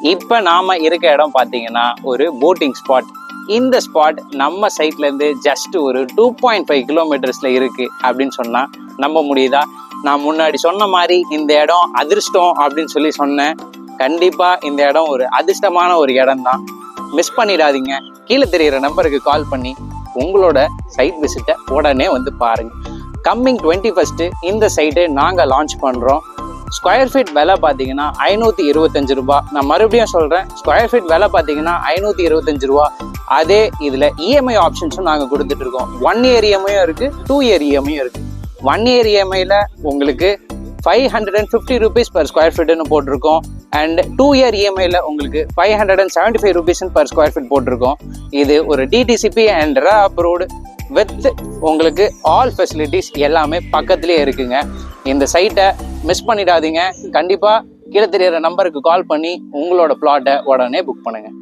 இப்போ நாம இருக்க இடம் பார்த்தீங்கன்னா ஒரு போட்டிங் ஸ்பாட் இந்த ஸ்பாட் நம்ம சைட்ல இருந்து ஜஸ்ட் ஒரு டூ பாயிண்ட் ஃபைவ் கிலோமீட்டர்ஸ்ல இருக்கு அப்படின்னு சொன்னா நம்ப முடியுதா? நான் முன்னாடி சொன்ன மாதிரி இந்த இடம் அதிர்ஷ்டம் அப்படின்னு சொல்லி சொன்னேன் கண்டிப்பா இந்த இடம் ஒரு அதிர்ஷ்டமான ஒரு இடம் தான் மிஸ் பண்ணிடாதீங்க. கீழே தெரிகிற நம்பருக்கு கால் பண்ணி உங்களோட சைட் விசிட்டை உடனே வந்து பாருங்க. கம்மிங் டுவெண்ட்டி ஃபஸ்ட்டு இந்த சைட்டை நாங்கள் லான்ச் பண்ணுறோம் ஸ்கொயர் ஃபீட் விலை பார்த்தீங்கன்னா ஐநூற்றி இருபத்தஞ்சு ரூபா. நான் மறுபடியும் சொல்கிறேன் ஸ்கொயர் ஃபீட் விலை பார்த்தீங்கன்னா ஐநூற்றி இருபத்தஞ்சு ரூபா. அதே இதில் இஎம்ஐ ஆப்ஷன்ஸும் நாங்கள் கொடுத்துட்ருக்கோம் ஒன் இயர் இஎம்ஐயும் இருக்குது டூ இயர் இஎம்ஐயும் இருக்குது ஒன் இயர் இஎம்ஐயில் உங்களுக்கு five hundred and fifty rupees per square ஃபீட்டுன்னு போட்டிருக்கோம். அண்ட் டூ இயர் இஎம்ஐயில் உங்களுக்கு five hundred and seventy five rupees per square feet போட்டிருக்கோம். இது ஒரு DTCP and RERA approved with உங்களுக்கு ஆல் ஃபெசிலிட்டிஸ் எல்லாமே பக்கத்துலேயே இருக்குங்க. இந்த சைட்டை மிஸ் பண்ணிடாதீங்க. கண்டிப்பாக கீழே தெரியிற நம்பருக்கு கால் பண்ணி உங்களோட பிளாட்டை உடனே புக் பண்ணுங்கள்